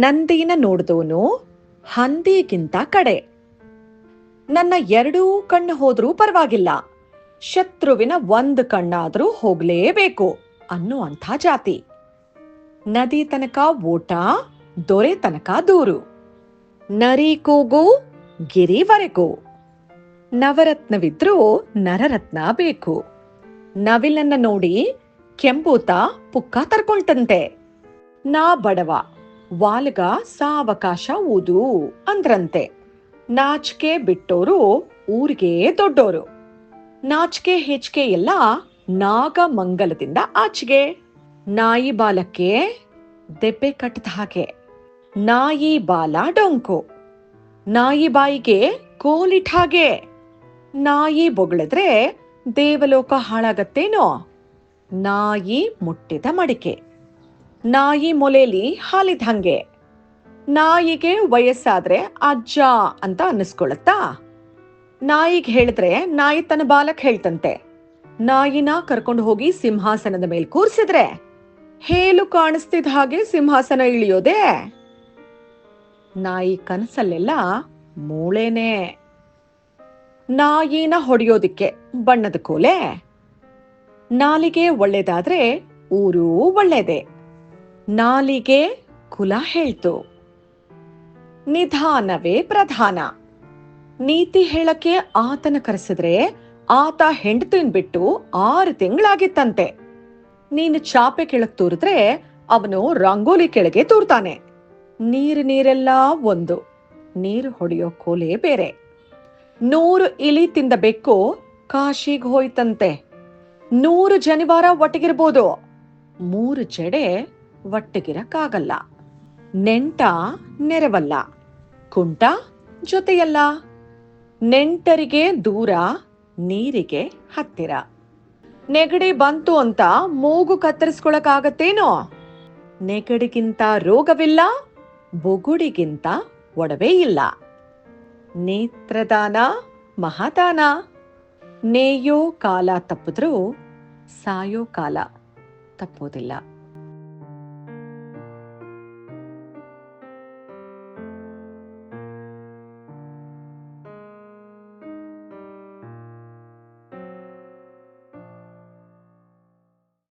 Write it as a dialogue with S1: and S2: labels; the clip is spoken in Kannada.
S1: ನಂದಿನ ನೋಡ್ದೋನು ಹಂದಿಗಿಂತ ಕಡೆ. ನನ್ನ ಎರಡೂ ಕಣ್ಣು ಹೋದ್ರೂ ಪರವಾಗಿಲ್ಲ. ಶತ್ರುವಿನ ಒಂದು ಕಣ್ಣಾದ್ರೂ ಹೋಗ್ಲೇಬೇಕು ಅನ್ನುವಂಥ ಜಾತಿ. ನದಿ ತನಕ ಓಟ, ದೊರೆ ತನಕ ದೂರು. ನರಿ ಕೂಗು ಗಿರಿವರೆಗೂ ನವರತ್ನವಿದ್ರೂ ನರರತ್ನ ಬೇಕು. ನವಿಲನ್ನ ನೋಡಿ ಕೆಂಬೂತ ಪುಕ್ಕ ತರ್ಕೊಳ್ತಂತೆ ನಾ ಬಡವ. ವಾಲ್ಗ ಸಾವಕಾಶ ಊದು ಅಂದ್ರಂತೆ. ನಾಚಿಕೆ ಬಿಟ್ಟೋರು ಊರಿಗೆ ದೊಡ್ಡೋರು. ನಾಚಿಕೆ ಹೆಚ್ಚಿಗೆ ಎಲ್ಲ ನಾಗಮಂಗಲದಿಂದ ಆಚೆಗೆ. ನಾಯಿ ಬಾಲಕ್ಕೆ ದೆಬ್ಬೆ ಕಟ್ಟದ ಹಾಗೆ. ನಾಯಿ ಬಾಲ ಡೊಂಕು. ನಾಯಿ ಬಾಯಿಗೆ ಕೋಲಿಟ್ ಹಾಗೆ. ನಾಯಿ ಬೊಗಳಿದ್ರೆ ದೇವಲೋಕ ಹಾಳಾಗತ್ತೇನೋ? ನಾಯಿ ಮುಟ್ಟಿದ ಮಡಿಕೆ. ನಾಯಿ ಮೊಲೆಯಲ್ಲಿ ಹಾಲಿದ ಹಂಗೆ. ನಾಯಿಗೆ ವಯಸ್ಸಾದ್ರೆ ಅಜ್ಜ ಅಂತ ಅನ್ನಿಸ್ಕೊಳತ್ತಾ? ನಾಯಿಗೆ ಹೇಳಿದ್ರೆ ನಾಯಿ ತನ್ನ ಬಾಲಕ್ ಹೇಳ್ತಂತೆ. ನಾಯಿನ ಕರ್ಕೊಂಡು ಹೋಗಿ ಸಿಂಹಾಸನದ ಮೇಲೆ ಕೂರಿಸಿದ್ರೆ? ಹೇಲು ಕಾಣಿಸ್ತಿದ್ದ ಹಾಗೆ ಸಿಂಹಾಸನ ಇಳಿಯೋದೆ? ನಾಯಿ ಕನಸಲ್ಲೆಲ್ಲ ಮೂಳೆನೇ. ನಾಯಿನ ಹೊಡೆಯೋದಿಕ್ಕೆ ಬಣ್ಣದ ಕೋಲೆ? ನಾಲಿಗೆ ಒಳ್ಳೇದಾದ್ರೆ ಊರೂ ಒಳ್ಳೇದೆ. ನಾಲಿಗೆ ಕುಲ ಹೇಳ್ತು. ನಿಧಾನವೇ ಪ್ರಧಾನ. ನೀತಿ ಹೇಳಕ್ಕೆ ಆತನ ಕರೆಸಿದ್ರೆ ಆತ ಹೆಂಡತಿನ್ ಬಿಟ್ಟು ಆರು ತಿಂಗಳಾಗಿತ್ತಂತೆ. ನೀನು ಚಾಪೆ ಕೆಳಗ್ ತೂರಿದ್ರೆ ಅವನು ರಂಗೋಲಿ ಕೆಳಗೆ ತೂರ್ತಾನೆ. ನೀರು ನೀರೆಲ್ಲ ಒಂದು. ನೀರು ಹೊಡೆಯೋ ಕೋಲೆ ಬೇರೆ. ನೂರು ಇಲಿ ತಿಂದ ಬೆಕ್ಕು ಕಾಶಿಗ್ ಹೋಯ್ತಂತೆ. ನೂರು ಜನಿವಾರ ಒಟ್ಟಿಗಿರ್ಬೋದು. ಮೂರು ಜಡೆ ಒಟ್ಟಿಗಿರಕ್ಕಾಗಲ್ಲ ನೆಂಟ ನೆರವಲ್ಲ, ಕುಂಟ ಜೊತೆಯಲ್ಲ. ನೆಂಟರಿಗೆ ದೂರ, ನೀರಿಗೆ ಹತ್ತಿರ. ನೆಗಡಿ ಬಂತು ಅಂತ ಮೂಗು ಕತ್ತರಿಸ್ಕೊಳಕಾಗತ್ತೇನೋ ನೆಗಡಿಗಿಂತ ರೋಗವಿಲ್ಲ, ಬೊಗುಡಿಗಿಂತ ಒಡವೆ ಇಲ್ಲ. ನೇತ್ರದಾನ, ಮಹಾದಾನ. ನೇಯೋ ಕಾಲ ತಪ್ಪಿದ್ರೂ ಸಾಯೋ ಕಾಲ ತಪ್ಪೋದಿಲ್ಲ.